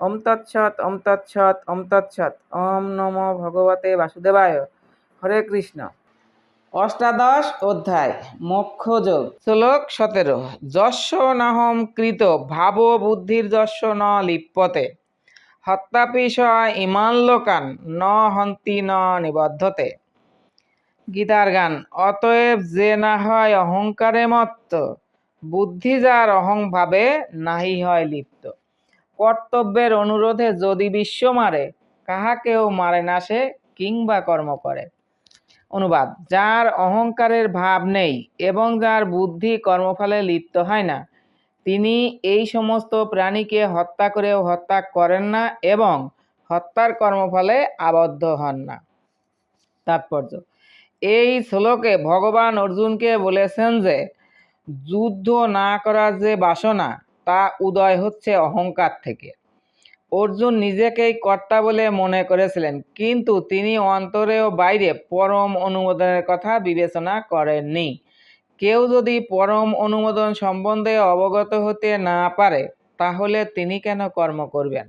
ওম তৎসৎ ওম তৎসৎ ওম তৎসৎ। ওম নমো ভগবতে বাসুদেবায়। হরে কৃষ্ণ। অষ্টাদশ অধ্যায়, মোক্ষযোগ। শ্লোক সতেরো যস্য নাহম কৃত, ভাব বুদ্ধির যস্য ন লিপ্যতে হত্যাপি স ইমান লোকান, ন হন্তি ন নিবদ্ধতে। গীতার গান, অতএব যে না হয় অহংকারে মত্ত, বুদ্ধি যার অহংভাবে নাহি হয় লিপ্ত। কর্তব্যের অনুরোধে যদি বিশ্ব মারে, কাহাকেও মারে না সে, কিংবা কর্ম করে। অনুবাদ, যার অহংকারের ভাব নেই এবং যার বুদ্ধি কর্মফলে লিপ্ত হয় না, তিনি এই সমস্ত প্রাণীকে হত্যা করেও হত্যা করেন না এবং হত্যার কর্মফলে আবদ্ধ হন না। তাৎপর্য, এই শ্লোকে ভগবান অর্জুনকে বলেছেন যে, যুদ্ধ না করার যে বাসনা তা উদয় হচ্ছে অহংকার থেকে। অর্জুন নিজেকেই কর্তা বলে মনে করেছিলেন, কিন্তু তিনি অন্তরে ও বাইরে পরম অনুমোদনের কথা বিবেচনা করেননি। কেউ যদি পরম অনুমোদন সম্বন্ধে অবগত হতে না পারে, তাহলে তিনি কেন কর্ম করবেন?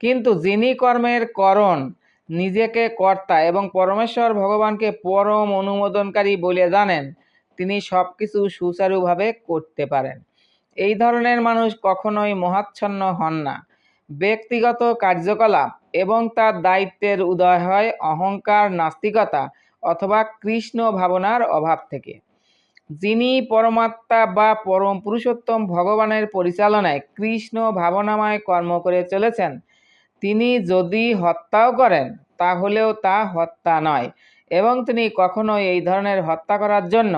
কিন্তু যিনি কর্মের করণ, নিজেকে কর্তা এবং পরমেশ্বর ভগবানকে পরম অনুমোদনকারী বলে জানেন, তিনি সব কিছু সুচারুভাবে করতে পারেন। এই ধরনের মানুষ কখনোই মহাচ্ছন্ন হন না। ব্যক্তিগত কার্যকলাপ এবং তার দায়িত্বের উদয় হয় অহংকার, নাস্তিকতা অথবা কৃষ্ণ ভাবনার অভাব থেকে। যিনি পরমাত্মা বা পরম পুরুষোত্তম ভগবানের পরিচালনায় কৃষ্ণ ভাবনাময় কর্ম করে চলেছেন, তিনি যদি হত্যাও করেন, তাহলেও তা হত্যা নয় এবং তিনি কখনোই এই ধরনের হত্যা করার জন্য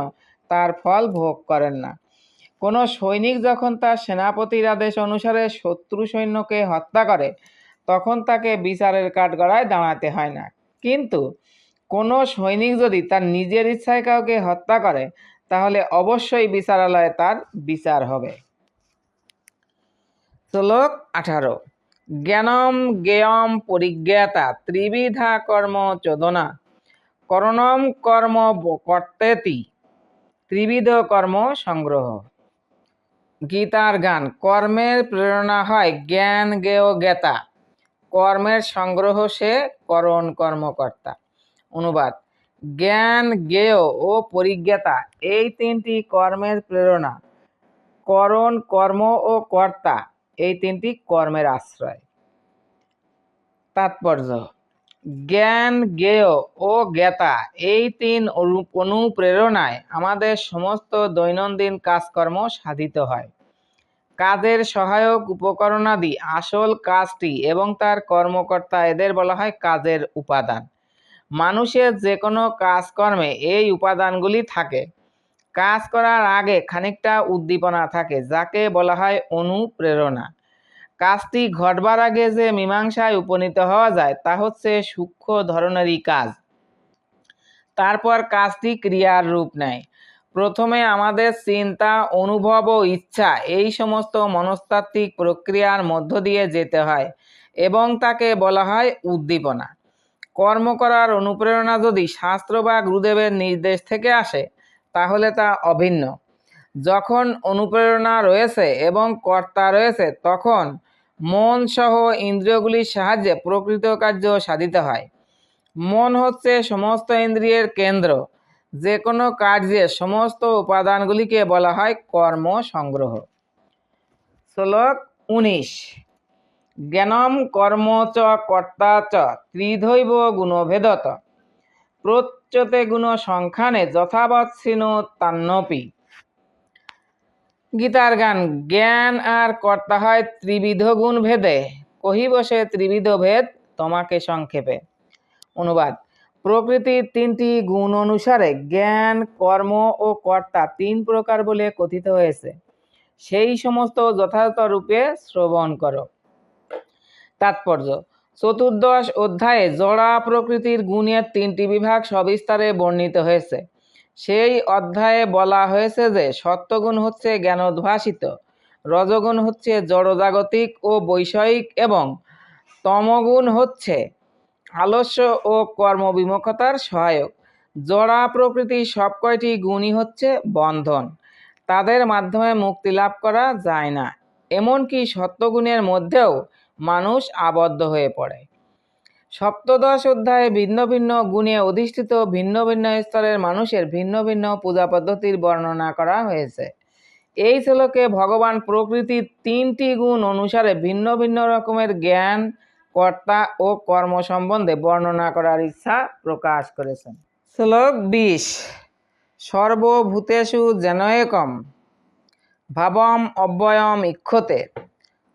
তার ফল ভোগ করেন না। কোনো সৈনিক যখন তার সেনাপতির আদেশ অনুসারে শত্রু সৈন্যকে হত্যা করে, তখন তাকে বিচারের কাঠগড়ায় দাঁড়াতে হয় না। কিন্তু কোনো সৈনিক যদি তার নিজের ইচ্ছায় কাউকে হত্যা করে, তাহলে অবশ্যই বিচারালয়ে তার বিচার হবে। শ্লোক আঠারো। জ্ঞানম জ্ঞেয়ম পরিজ্ঞাতা ত্রিবিধা কর্ম চোদনা করণম কর্ম কর্তেতি। ত্রিবিধ কর্ম সংগ্রহ। গীতার গান। কর্মের প্রেরণা হয় জ্ঞান জ্ঞেয় জ্ঞাতা। কর্মের সংগ্রহ সে করণ কর্মকর্তা। অনুবাদ, জ্ঞান জ্ঞেয় ও পরিজ্ঞাতা এই তিনটি কর্মের প্রেরণা। করণ, কর্ম ও কর্তা এই তিনটি কর্মের আশ্রয়। তাৎপর্য জ্ঞান জ্ঞেয় ও জ্ঞাতা, এই তিন অনুপ্রেরণায় আমাদের সমস্ত দৈনন্দিন কাজকর্ম সাধিত হয়। কাজের সহায়ক উপকরণাদি, আসল কাজটি এবং তার কর্মকর্তা এদের বলা হয় কাজের উপাদান। মানুষের যে কোনো কাজকর্মে এই উপাদানগুলি থাকে। কাজ করার আগে খানিকটা উদ্দীপনা থাকে, যাকে বলা হয় অনুপ্রেরণা। কাজটি ঘটবার আগে যে মীমাংসায় উপনীত হওয়া যায়, তা হচ্ছে সূক্ষ্ম ধরনেরই কাজ। তারপর কাজটি ক্রিয়ার রূপ নেয়। প্রথমে আমাদের চিন্তা, অনুভব ও ইচ্ছা এই সমস্ত মনস্তাত্ত্বিক প্রক্রিয়ার মধ্য দিয়ে যেতে হয় এবং তাকে বলা হয় উদ্দীপনা। কর্ম করার অনুপ্রেরণা যদি শাস্ত্র বা গুরুদেবের নির্দেশ থেকে আসে, তাহলে তা অভিন্ন। যখন অনুপ্রেরণা রয়েছে এবং কর্তা রয়েছে, তখন মন সহ ইন্দ্রিয়গুলির সাহায্যে প্রকৃত কার্য সাধিত হয়। মন হচ্ছে সমস্ত ইন্দ্রিয়ের কেন্দ্র। যে কোনো কার্যে সমস্ত উপাদানগুলিকে বলা হয় কর্ম সংগ্রহ। শ্লোক উনিশ। জ্ঞানম কর্ম চ কর্তা চ ত্রিধৈব গুণভেদত। প্রচ্যতে গুণ সংখ্যানে শ্রীণু তান্নপি। গীতার গান, জ্ঞান আর কর্তা হয় ত্রিবিধ গুণ ভেদে। কহি বসে ত্রিবিধ ভেদ তোমাকে সংক্ষেপে। অনুবাদ প্রকৃতির তিনটি গুণ অনুসারে জ্ঞান, কর্ম ও কর্তা তিন প্রকার বলে কথিত হয়েছে। সেই সমস্ত যথাযথ রূপে শ্রবণ করো। তাৎপর্য, চতুর্দশ অধ্যায়ে জড়া প্রকৃতির গুণের তিনটি বিভাগ সবিস্তারে বর্ণিত হয়েছে। সেই অধ্যায়ে বলা হয়েছে যে সত্যগুণ হচ্ছে জ্ঞানোদ্ভাসিত, রজগুণ হচ্ছে জড়জাগতিক ও বৈষয়িক এবং তমগুণ হচ্ছে আলস্য ও কর্মবিমুখতার সহায়ক। জড়া প্রকৃতির সব কয়টি গুণই হচ্ছে বন্ধন। তাদের মাধ্যমে মুক্তি লাভ করা যায় না। এমনকি সত্যগুণের মধ্যেও মানুষ আবদ্ধ হয়ে পড়ে। সপ্তদশ অধ্যায়ে ভিন্ন ভিন্ন গুণে অধিষ্ঠিত ভিন্ন ভিন্ন স্তরের মানুষের ভিন্ন ভিন্ন পূজা পদ্ধতির বর্ণনা করা হয়েছে। এই শ্লোকে ভগবান প্রকৃতির তিনটি গুণ অনুসারে ভিন্ন ভিন্ন রকমের জ্ঞান, কর্তা ও কর্ম সম্বন্ধে বর্ণনা করার ইচ্ছা প্রকাশ করেছেন। শ্লোক বিশ, সর্বভূতেষু যেন একম ভাবম অব্যয়ম ইক্ষতে,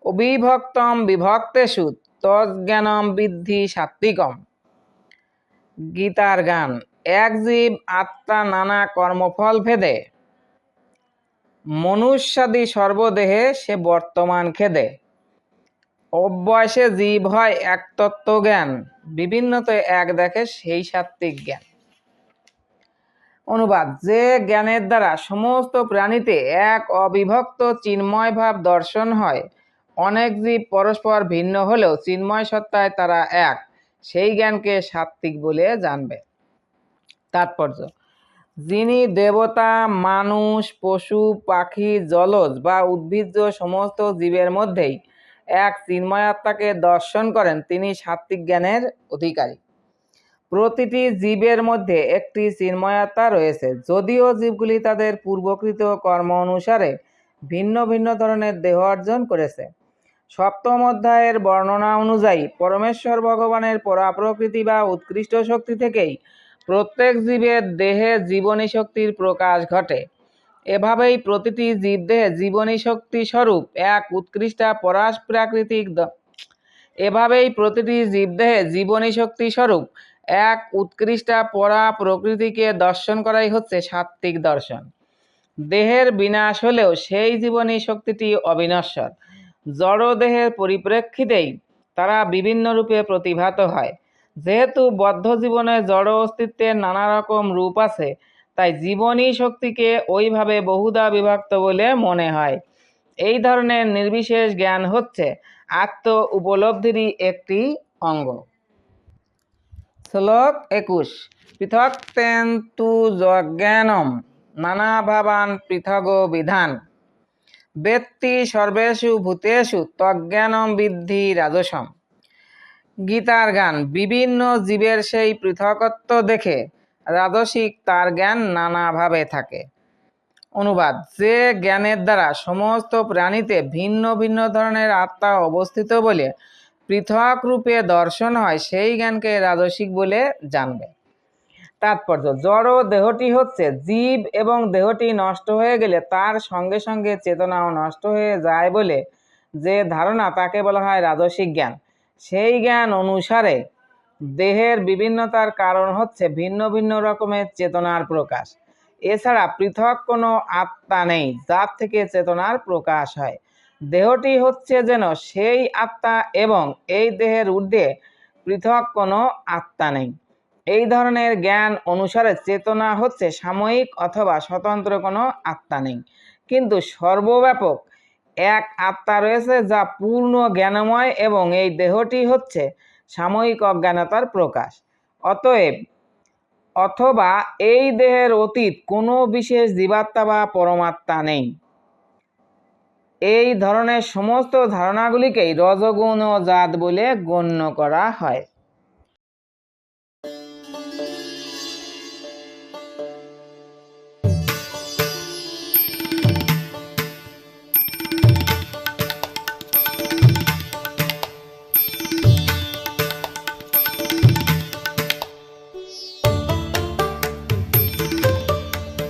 অবিভক্তম বিভক্তেষু তজ্জ্ঞানম বৃদ্ধি সাত্বিকম গীতার গান, এক জীব আত্মা নানা কর্মফল ভেদে। মনুষ্যাদি সর্বদেহে সে বর্তমান খেদে। অব্যয়সে জীব হয় এক তত্ত্ব জ্ঞান বিভিন্নতে এক দেখে সেই সাত্বিক জ্ঞান। অনুবাদ, যে জ্ঞানের দ্বারা সমস্ত প্রাণীতে এক অবিভক্ত চিন্ময় ভাব দর্শন হয় অনেক জীব পরস্পর ভিন্ন হলেও চিন্ময় সত্তায় তারা এক। সেই জ্ঞানকে সাত্বিক বলে জানবে। তাৎপর্য, যিনি দেবতা, মানুষ, পশু, পাখি, জলজ বা উদ্ভিজ্জ সমস্ত জীবের মধ্যেই এক চিন্ময় আত্মাকে দর্শন করেন, তিনি সাত্বিক জ্ঞানের অধিকারী। প্রতিটি জীবের মধ্যে একটি চিন্ময়াত্মা রয়েছে। যদিও জীবগুলি তাদের পূর্বকৃত কর্ম অনুসারে ভিন্ন ভিন্ন ধরনের দেহ অর্জন করেছে। সপ্তম অধ্যায়ের বর্ণনা অনুযায়ী পরমেশ্বর ভগবানের পরাপ্রকৃতি বা উৎকৃষ্ট শক্তি থেকেই প্রত্যেক জীবের দেহে জীবনী শক্তির প্রকাশ ঘটে। এভাবেই প্রতিটি জীবদেহে জীবনী শক্তি স্বরূপ এক উৎকৃষ্টা পরাশ প্রাকৃতিক এভাবেই প্রতিটি জীবদেহে জীবনী শক্তি স্বরূপ এক উৎকৃষ্টা পরা প্রকৃতিকে দর্শন করাই হচ্ছে সাত্ত্বিক দর্শন। দেহের বিনাশ হলেও সেই জীবনী শক্তিটি অবিনশ্বর। জড় দেহের পরিপ্রেক্ষিতেই তারা বিভিন্ন রূপে প্রতিভাত হয়। যেহেতু বদ্ধ জীবনে জড় অস্তিত্বের নানা রকম রূপ আছে, তাই জীবনী শক্তিকে ওইভাবে বহুধা বিভক্ত বলে মনে হয়। এই ধরনের নির্বিশেষ জ্ঞান হচ্ছে আত্ম উপলব্ধিরই একটি অঙ্গ। শ্লোক একুশ। পৃথক তেন তু যজ্ঞানম। নানা ভাবান পৃথগ বিধান। বেত্তি সর্বেষু ভূতেষু তজ্ঞানম বৃদ্ধি রাজসম। গীতার গান, বিভিন্ন জীবের সেই পৃথকত্ব দেখে রাজসিক তার জ্ঞান নানাভাবে থাকে। অনুবাদ, যে জ্ঞানের দ্বারা সমস্ত প্রাণীতে ভিন্ন ভিন্ন ধরনের আত্মা অবস্থিত বলে পৃথক রূপে দর্শন হয়, সেই জ্ঞানকে রাজসিক বলে জানবে। তাৎপর্য। জড় দেহটি হচ্ছে জীব এবং দেহটি নষ্ট হয়ে গেলে তার সঙ্গে সঙ্গে চেতনাও নষ্ট হয়ে যায় বলে যে ধারণা তাকে বলা হয় রাজসিক জ্ঞান। সেই জ্ঞান অনুসারে দেহের বিভিন্নতার কারণ হচ্ছে ভিন্ন ভিন্ন রকমের চেতনার প্রকাশ। এছাড়া পৃথক কোনো আত্মা নেই যার থেকে চেতনার প্রকাশ হয়। দেহটি হচ্ছে যেন সেই আত্মা এবং এই দেহের ঊর্ধ্বে পৃথক কোনো আত্মা নেই। এই ধরনের জ্ঞান অনুসারে চেতনা হচ্ছে সাময়িক অথবা স্বতন্ত্র কোনো আত্মা নেই। কিন্তু সর্বব্যাপক এক আত্মা রয়েছে যা পূর্ণ জ্ঞানময় এবং এই দেহটি হচ্ছে সাময়িক অজ্ঞানতার প্রকাশ। অতএব অথবা এই দেহের অতীত কোনো বিশেষ জীবাত্মা বা পরমাত্মা নেই। এই ধরনের সমস্ত ধারণাগুলিকেই রজগুণ ও জাত বলে গণ্য করা হয়।